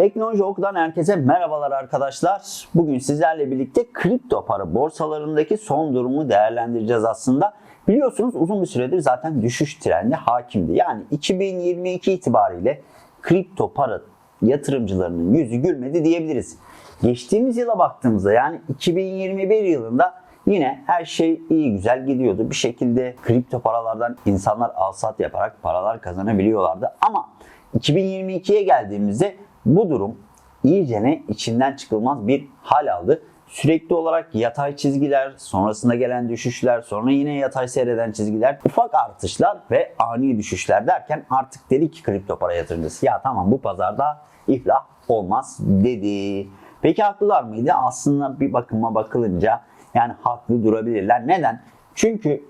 Teknoloji Oku'dan herkese merhabalar arkadaşlar. Bugün sizlerle birlikte kripto para borsalarındaki son durumu değerlendireceğiz aslında. Biliyorsunuz uzun bir süredir zaten düşüş trendi hakimdi. Yani 2022 itibariyle kripto para yatırımcılarının yüzü gülmedi diyebiliriz. Geçtiğimiz yıla baktığımızda yani 2021 yılında yine her şey iyi güzel gidiyordu. Bir şekilde kripto paralardan insanlar alsat yaparak paralar kazanabiliyorlardı. Ama 2022'ye geldiğimizde bu durum iyicene içinden çıkılmaz bir hal aldı. Sürekli olarak yatay çizgiler, sonrasında gelen düşüşler, sonra yine yatay seyreden çizgiler, ufak artışlar ve ani düşüşler derken artık dedi ki kripto para yatırımcısı ya tamam bu pazarda iflah olmaz dedi. Peki haklılar mıydı? Aslında bir bakıma bakılınca yani haklı durabilirler. Neden? Çünkü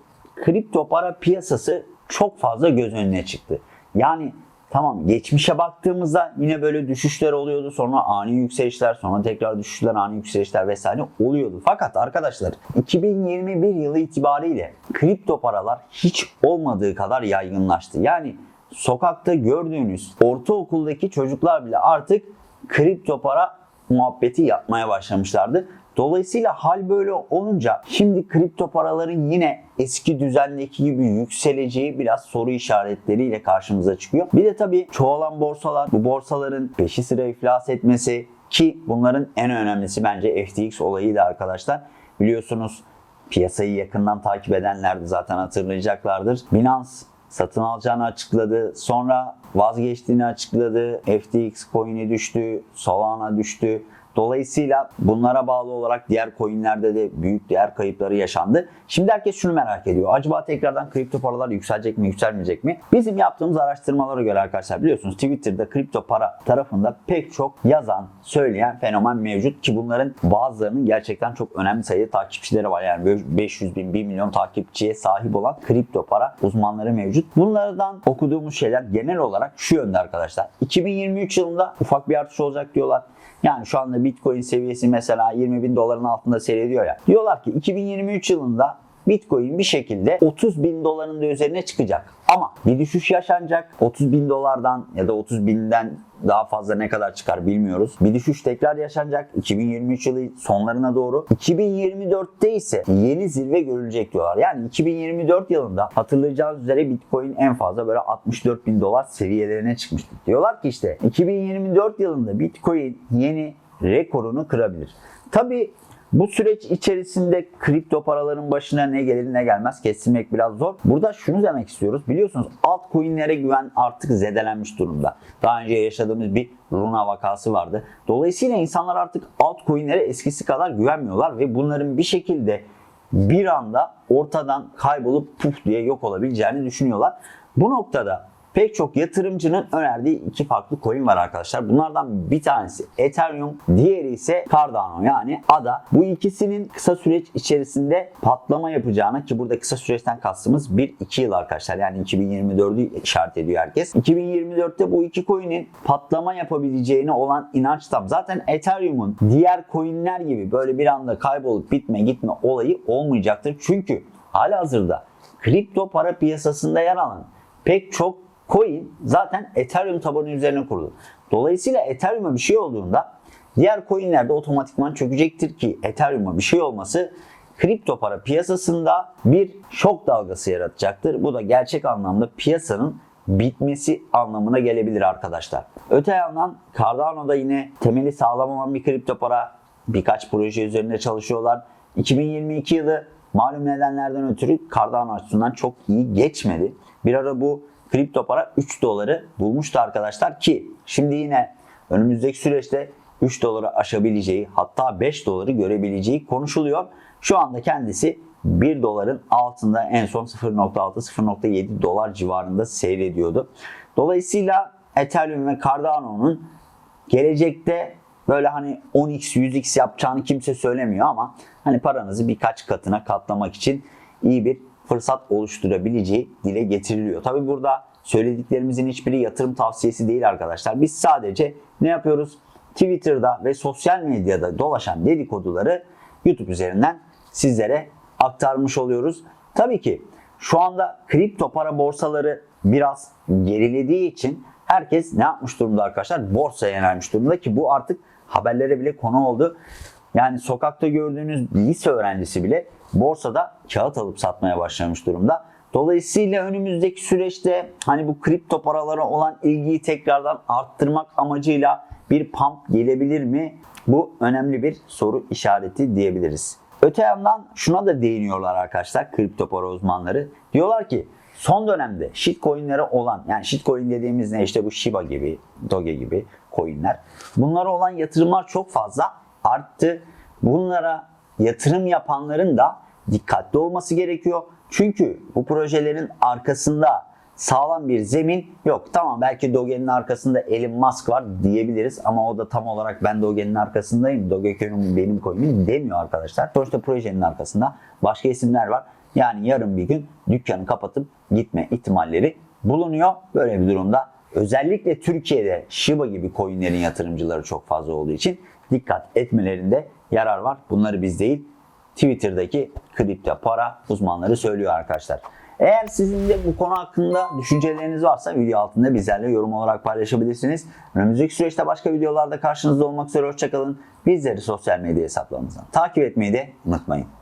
kripto para piyasası çok fazla göz önüne çıktı. Yani Tamam geçmişe baktığımızda yine böyle düşüşler oluyordu. Sonra ani yükselişler, sonra tekrar düşüşler, ani yükselişler vesaire oluyordu. Fakat arkadaşlar 2021 yılı itibariyle kripto paralar hiç olmadığı kadar yaygınlaştı. Yani sokakta gördüğünüz ortaokuldaki çocuklar bile artık kripto para muhabbeti yapmaya başlamışlardı. Dolayısıyla hal böyle olunca şimdi kripto paraların yine eski düzendeki gibi yükseleceği biraz soru işaretleriyle karşımıza çıkıyor. Bir de tabii çoğalan borsalar, bu borsaların peşi sıra iflas etmesi ki bunların en önemlisi bence FTX olayıydı arkadaşlar. Biliyorsunuz piyasayı yakından takip edenler de zaten hatırlayacaklardır. Binance satın alacağını açıkladı. Sonra vazgeçtiğini açıkladı. FTX coin'i düştü, Solana düştü. Dolayısıyla bunlara bağlı olarak diğer coinlerde de büyük değer kayıpları yaşandı. Şimdi herkes şunu merak ediyor. Acaba tekrardan kripto paralar yükselecek mi, yükselmeyecek mi? Bizim yaptığımız araştırmalara göre arkadaşlar biliyorsunuz Twitter'da kripto para tarafında pek çok yazan, söyleyen fenomen mevcut ki bunların bazılarının gerçekten çok önemli sayıda takipçileri var. Yani 500 bin, 1 milyon takipçiye sahip olan kripto para uzmanları mevcut. Bunlardan okuduğumuz şeyler genel olarak şu yönde arkadaşlar. 2023 yılında ufak bir artış olacak diyorlar. Yani şu anda Bitcoin seviyesi mesela 20 bin doların altında seyrediyor ya. Diyorlar ki 2023 yılında Bitcoin bir şekilde 30 bin doların da üzerine çıkacak. Ama bir düşüş yaşanacak. 30 bin dolardan ya da 30 binden daha fazla ne kadar çıkar bilmiyoruz. Bir düşüş tekrar yaşanacak 2023 yılı sonlarına doğru. 2024'te ise yeni zirve görülecek diyorlar. Yani 2024 yılında hatırlayacağınız üzere Bitcoin en fazla böyle 64 bin dolar seviyelerine çıkmıştı. Diyorlar ki işte 2024 yılında Bitcoin yeni rekorunu kırabilir. Tabii bu süreç içerisinde kripto paraların başına ne gelir ne gelmez kestirmek biraz zor. Burada şunu demek istiyoruz. Biliyorsunuz altcoin'lere güven artık zedelenmiş durumda. Daha önce yaşadığımız bir Luna vakası vardı. Dolayısıyla insanlar artık altcoin'lere eskisi kadar güvenmiyorlar ve bunların bir şekilde bir anda ortadan kaybolup puf diye yok olabileceğini düşünüyorlar. Bu noktada pek çok yatırımcının önerdiği iki farklı coin var arkadaşlar. Bunlardan bir tanesi Ethereum, diğeri ise Cardano yani ADA. Bu ikisinin kısa süreç içerisinde patlama yapacağını ki burada kısa süreçten kastımız 1-2 yıl arkadaşlar. Yani 2024'ü işaret ediyor herkes. 2024'te bu iki coin'in patlama yapabileceğine olan inanç tam. Zaten Ethereum'un diğer coin'ler gibi böyle bir anda kaybolup bitme gitme olayı olmayacaktır. Çünkü hala hazırda kripto para piyasasında yer alan pek çok coin zaten Ethereum tabanı üzerine kurulu. Dolayısıyla Ethereum'a bir şey olduğunda diğer coinler de otomatikman çökecektir ki Ethereum'a bir şey olması kripto para piyasasında bir şok dalgası yaratacaktır. Bu da gerçek anlamda piyasanın bitmesi anlamına gelebilir arkadaşlar. Öte yandan Cardano'da yine temeli sağlam olan bir kripto para birkaç proje üzerinde çalışıyorlar. 2022 yılı malum nedenlerden ötürü Cardano açısından çok iyi geçmedi. Bir ara bu kripto para 3 doları bulmuştu arkadaşlar ki şimdi yine önümüzdeki süreçte 3 doları aşabileceği hatta 5 doları görebileceği konuşuluyor. Şu anda kendisi 1 doların altında en son 0.6-0.7 dolar civarında seyrediyordu. Dolayısıyla Ethereum ve Cardano'nun gelecekte böyle hani 10x 100x yapacağını kimse söylemiyor ama hani paranızı birkaç katına katlamak için iyi bir fırsat oluşturabileceği dile getiriliyor. Tabi burada söylediklerimizin hiçbiri yatırım tavsiyesi değil arkadaşlar. Biz sadece ne yapıyoruz? Twitter'da ve sosyal medyada dolaşan dedikoduları YouTube üzerinden sizlere aktarmış oluyoruz. Tabii ki şu anda kripto para borsaları biraz gerilediği için herkes ne yapmış durumda arkadaşlar? Borsaya yönelmiş durumda ki bu artık haberlere bile konu oldu. Yani sokakta gördüğünüz lise öğrencisi bile borsada kağıt alıp satmaya başlamış durumda. Dolayısıyla önümüzdeki süreçte hani bu kripto paralara olan ilgiyi tekrardan arttırmak amacıyla bir pump gelebilir mi? Bu önemli bir soru işareti diyebiliriz. Öte yandan şuna da değiniyorlar arkadaşlar kripto para uzmanları. Diyorlar ki son dönemde shitcoin'lere olan yani shitcoin dediğimiz ne işte bu Shiba gibi, Doge gibi coin'ler. Bunlara olan yatırımlar çok fazla arttı. Bunlara yatırım yapanların da dikkatli olması gerekiyor. Çünkü bu projelerin arkasında sağlam bir zemin yok. Tamam belki Doge'nin arkasında Elon Musk var diyebiliriz ama o da tam olarak ben Doge'nin arkasındayım. Dogecoin benim coin'im demiyor arkadaşlar. Sonuçta projenin arkasında başka isimler var. Yani yarın bir gün dükkanı kapatıp gitme ihtimalleri bulunuyor. Böyle bir durumda özellikle Türkiye'de Shiba gibi coinlerin yatırımcıları çok fazla olduğu için dikkat etmelerinde yarar var. Bunları biz değil Twitter'daki kripto para uzmanları söylüyor arkadaşlar. Eğer sizin de bu konu hakkında düşünceleriniz varsa video altında bizlerle yorum olarak paylaşabilirsiniz. Önümüzdeki süreçte başka videolarda karşınızda olmak üzere hoşçakalın. Bizleri sosyal medya hesaplarımızdan takip etmeyi de unutmayın.